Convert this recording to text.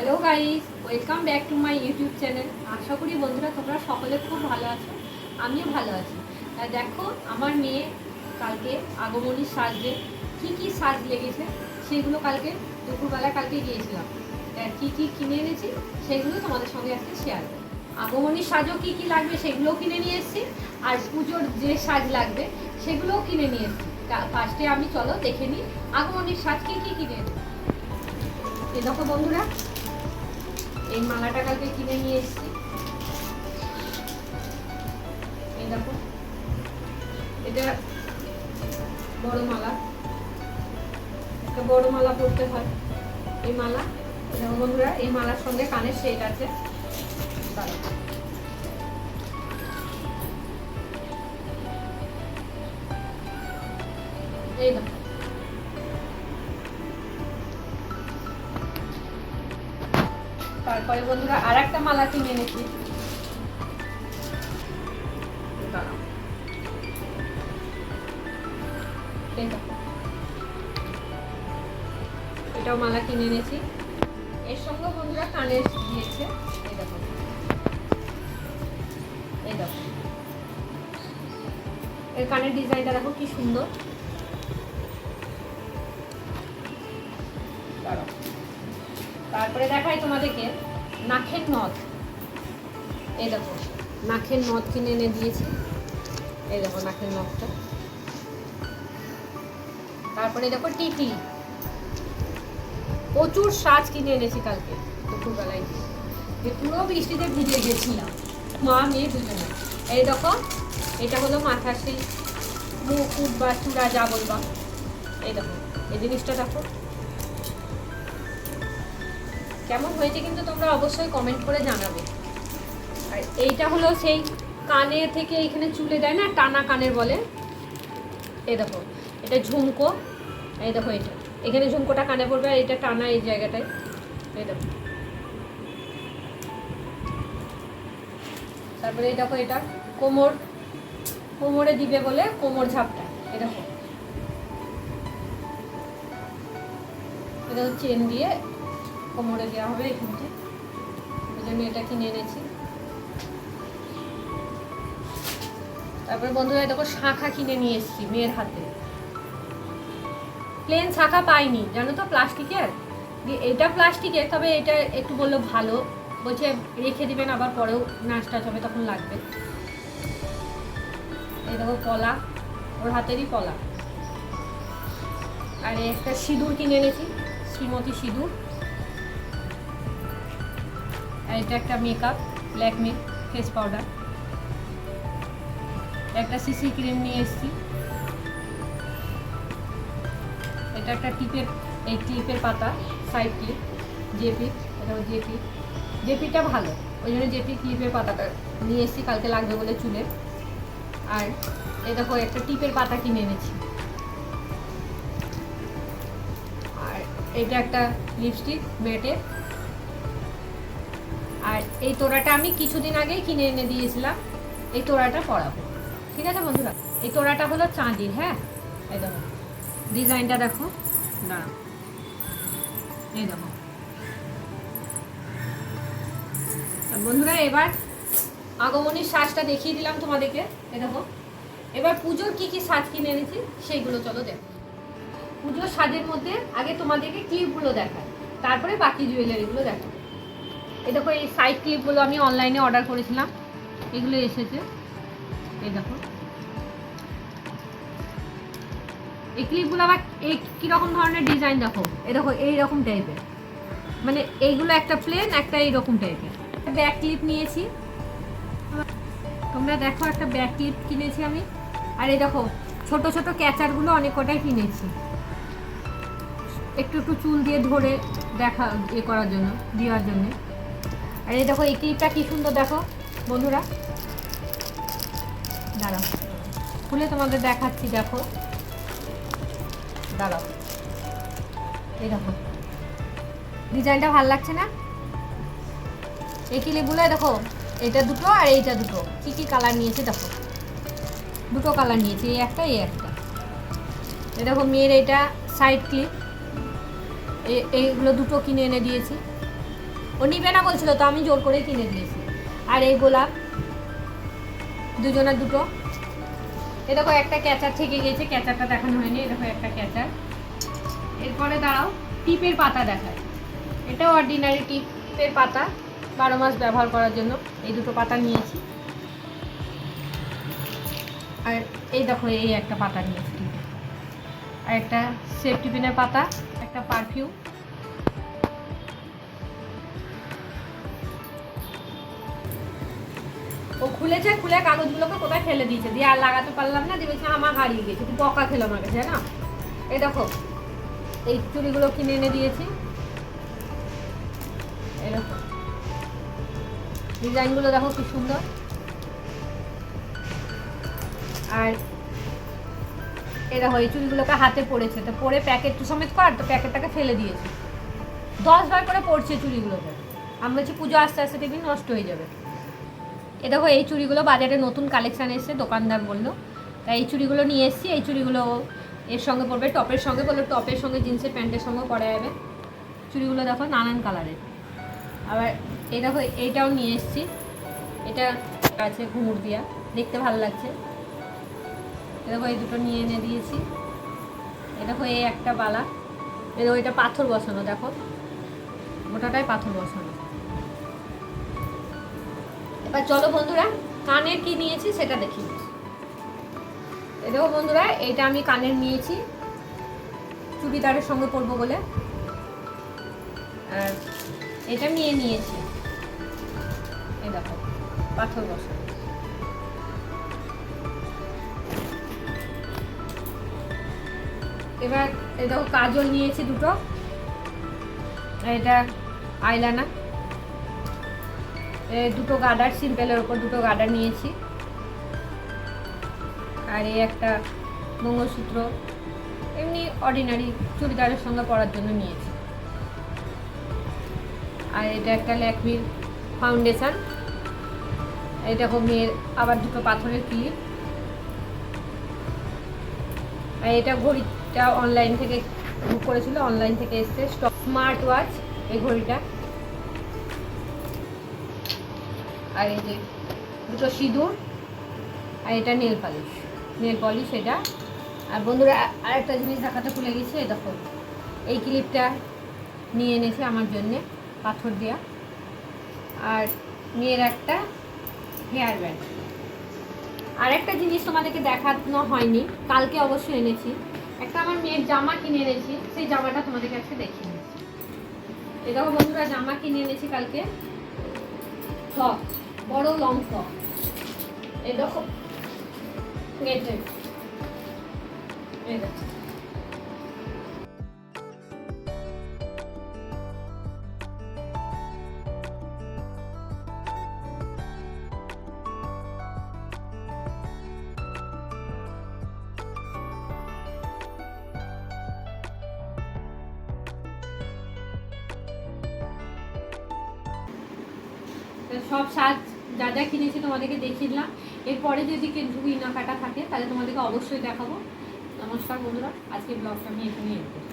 Hello guys welcome back to my YouTube channel আশা করি বন্ধুরা তোমরা সকলে খুব ভালো আছো। আমিও ভালো আছি। দেখো, আমার মেয়ে কালকে আগমনীর সাজে কি কি সাজ লেগেছে সেগুলো কালকে দুপুরবেলা কালকে গিয়েছিলাম। কি কি কিনে এনেছি সেগুলো তোমাদের সঙ্গে আজকে শেয়ার করব। আগমনীর সাজও কি কি লাগবে সেগুলোও কিনে নিয়ে এসেছি। আর পুজোর যে সাজ লাগবে সেগুলোও কিনে নিয়ে এসেছি। ফার্স্টে আমি, চলো দেখে নিই আগমনীর সাজ কি কি কিনে এনেছি। এই দেখো বন্ধুরা এই মালাটা কালকে কিনে নিয়ে এসেছি। এই দেখো, এটা বড় মালা। একটা বড় মালা পরতে হয় এই মালা। দেখো বন্ধুরা, এই মালার সঙ্গে কানের সেট আছে। এই দেখো। তারপরে বন্ধুরা আর একটা মালা কিনে এনেছি। এটাও মালা কিনে এনেছি। এর সঙ্গে বন্ধুরা কানের দিয়েছে। এই এই এর কানের ডিজাইনটা দেখো কি সুন্দর। তারপরে দেখাই তোমাদেরকে। নাখের নথ এই দেখো, নাখের নথ কিনে এনে দিয়েছি। এই দেখো নাখের নথটা তারপরে দেখো টিটি। প্রচুর সাজ কিনে এনেছি কালকে, দুপুরবেলায়। যে পুরো বৃষ্টিতে ভিজে গেছিলাম। মা, মেয়ে দুজনে। এই দেখো, এটা হলো মাথার সেই মুকুট বা চূড়া যা বলবা। এই দেখো, এই জিনিসটা দেখো। কেমন হয়েছে কিন্তু তোমরা অবশ্যই কমেন্ট করে জানাবে। আর এইটা হলো সেই কানে থেকে এখানে চুলে দেয় না, টানা কানের বলে। এই দেখো, এটা ঝুমকো। এই দেখো এটা। এখানে ঝুমকোটা কানে পড়বে আর এটা টানা এই জায়গাটায়। এই দেখো। তারপরে এই দেখো এটা কোমর। কোমরে দিবে বলে কোমর ঝাপটা। এই দেখো। এটা চেন দিয়ে কোমরে দেওয়া হবে এখানটা। ওই জন্য এটা কিনে এনেছি। তারপরে বন্ধুরা দেখো শাঁখা কিনে নিয়ে এসেছি, মেয়ের হাতে। প্লেন শাঁখা পাইনি, জানো তো প্লাস্টিকের? এটা প্লাস্টিকের, তবে এটা একটু বলল ভালো। বলছে, রেখে দিবেন, আবার পরেও নাচ টাচ হবে, তখন লাগবে। এই দেখো কলা, ওর হাতেরই কলা। আর একটা সিঁদুর কিনে এনেছি, শ্রীমতী সিঁদুর। এটা একটা মেকআপ ল্যাকমে ফেস পাউডার একটা সিসি ক্রিম নিয়ে এসেছি। এটা একটা টিপের, এই ক্লিপের পাতা সাইড ক্লিপ জেপি এটা জেপি জেপিটা ভালো, ওই জন্য জেপি টিপের পাতাটা নিয়ে এসেছি, কালকে লাগবে বলে চুলে। আর এই দেখো, একটা টিপের পাতা কিনে এনেছি। আর এটা একটা লিপস্টিক মেটের আর এই তোড়াটা আমি কিছুদিন আগেই কিনে এনে দিয়েছিলাম। এই তোড়াটা পরাবো। ঠিক আছে বন্ধুরা? এই তোড়াটা হলো চাঁদির হ্যাঁ? এই দেখো। ডিজাইনটা দেখো। দাঁড়াও। এই দেখো। বন্ধুরা, এবার আগমনীর সাজটা দেখিয়ে দিলাম তোমাদেরকে। এই দেখো। এবার পুজোর কি কি সাজ কিনে এনেছি সেইগুলো চলো দেখো। পুজোর সাজের মধ্যে আগে তোমাদেরকে ক্লিপগুলো দেখায় তারপরে বাকি জুয়েলারিগুলো দেখায় এই দেখো, এই সাইড ক্লিপগুলো আমি অনলাইনে অর্ডার করেছিলাম। এগুলো এসেছে। এই দেখো। এই ক্লিপগুলো আবার এই কীরকম ধরনের ডিজাইন দেখো? এই দেখো, এইরকম টাইপের মানে এইগুলো একটা প্লেন একটা এইরকম টাইপের ব্যাক ক্লিপ নিয়েছি। তোমরা দেখো একটা ব্যাক ক্লিপ কিনেছি আমি। আর এই দেখো, ছোট ছোট ক্যাচারগুলো অনেক কটাই কিনেছি। একটু একটু চুল দিয়ে ধরে দেখা এ করার জন্য, দেওয়ার জন্য। আর এই দেখো, এই ক্লিপটা কি সুন্দর দেখো, বন্ধুরা। দাঁড়াও, খুলে তোমাদের দেখাচ্ছি, দেখো। দাঁড়াও, এই দেখো। ডিজাইনটা ভালো লাগছে না? এই ক্লিপগুলো দেখো এটা দুটো আর এইটা দুটো। কি কি কালার নিয়েছে, দেখো। দুটো কালার নিয়েছে, এই একটা এই একটা। এই দেখো, মেয়ের এটা সাইড ক্লিপ এইগুলো দুটো কিনে এনে দিয়েছি। ও নিবে না বলছিল, তো আমি জোর করে কিনে দিয়েছি। আর এই গোলাপ, দুজনের দুটো। এ দেখো, একটা ক্যাচার থেকে গেছে ক্যাচারটা দেখানো হয়নি, এ দেখো একটা ক্যাচার। এরপরে দাঁড়াও, টিপের পাতা দেখায়। এটাও অর্ডিনারি টিপের পাতা, বারো মাস ব্যবহার করার জন্য এই দুটো পাতা নিয়েছি। আর এই দেখো, এই একটা পাতা নিয়েছি। আর একটা সেফটি পিনের পাতা, একটা পারফিউম ও খুলেছে, খুলে কাগজগুলোকে কোথায় ফেলে দিয়েছে? দিয়ে আর লাগাতে পারলাম না, দিয়ে বলছে আমার হারিয়ে গেছে তুই বকা খেলো আমার কাছে না এই দেখো, এই চুড়িগুলো কিনে এনে দিয়েছি। দেখো, ডিজাইনগুলো দেখো কি সুন্দর। আর দেখো, এই চুড়িগুলোকে হাতে পড়েছে, তো পরে প্যাকেট, সমেত কর, তো প্যাকেটটাকে ফেলে দিয়েছে। দশ বার করে পড়ছে চুড়িগুলোকে। আমি বলছি, পুজো আস্তে আস্তে, দেখবি নষ্ট হয়ে যাবে। এ দেখো, এই চুড়িগুলো বাজারে নতুন কালেকশান এসছে, দোকানদার বলল। তাই এই চুড়িগুলো নিয়ে এসেছি, এই চুড়িগুলো এর সঙ্গে পড়বে টপের সঙ্গে বলল, টপের সঙ্গে জিন্সের প্যান্টের সঙ্গে পরা যাবে। চুড়িগুলো দেখো, নানান কালারের আবার এই দেখো, এইটাও নিয়ে এসেছি। এটা আছে ঘুঙুর দিয়া, দেখতে ভালো লাগছে। এ দেখো, এই দুটো নিয়ে এনে দিয়েছি। এ দেখো, এই একটা বালা। এ দেখো, এটা পাথর বসানো, দেখো। গোটাটাই পাথর বসানো। এবার চলো বন্ধুরা, কানের কি নিয়েছি সেটা দেখি। দেখো বন্ধুরা এইটা আমি কানের নিয়েছি। চুড়িদারের সঙ্গে পরবো বলে। আর এটা নিয়ে নিয়েছি। এই দেখো, পাথর বসা এবার দেখো, কাজল নিয়েছি দুটো। এটা আইলানা দুটো গার্ডার সিম্পলের ওপর দুটো গার্ডার নিয়েছি। আর এই একটা মঙ্গলসূত্র এমনি অর্ডিনারি চুড়িদারের সঙ্গে পরার জন্য নিয়েছি। আর এটা একটা ল্যাকমির ফাউন্ডেশন এটা মেয়ের আবার দুটো পাথরের ক্লিপ। আর এটা ঘড়িটা অনলাইন থেকে, বুক করেছিল অনলাইন থেকে এসছে। স্টক স্মার্ট ওয়াচ এই ঘড়িটা। আর এই যে দুটো সিঁদুর আর এটা নেল পালিশ নেল পলিশ এটা। আর বন্ধুরা আ- আরেকটা জিনিস দেখাতে ভুলে গেছি দেখো, এই ক্লিপটা নিয়ে এনেছে আমার জন্যে, পাথর দেওয়া আর মেয়ের একটা হেয়ার ব্যান্ড আর একটা জিনিস তোমাদেরকে দেখানো হয়নি, কালকে অবশ্যই এনেছি। একটা আমার মেয়ের জামা কিনে এনেছি, সেই জামাটা তোমাদের কাছে দেখিয়ে নিচ্ছি এই দেখো বন্ধুরা, জামা কিনে এনেছি কালকে। ফ্রক বড় লং ফ্রক এই দেখো গেটে এই দেখো। সব সাজ যা যা কিনেছি তোমাদেরকে দেখিয়ে দিলাম। এরপরে যদি কিছু কেনাকাটা থাকে, তাহলে তোমাদেরকে অবশ্যই দেখাবো। নমস্কার বন্ধুরা আজকে ব্লগটা আমি এখানে এড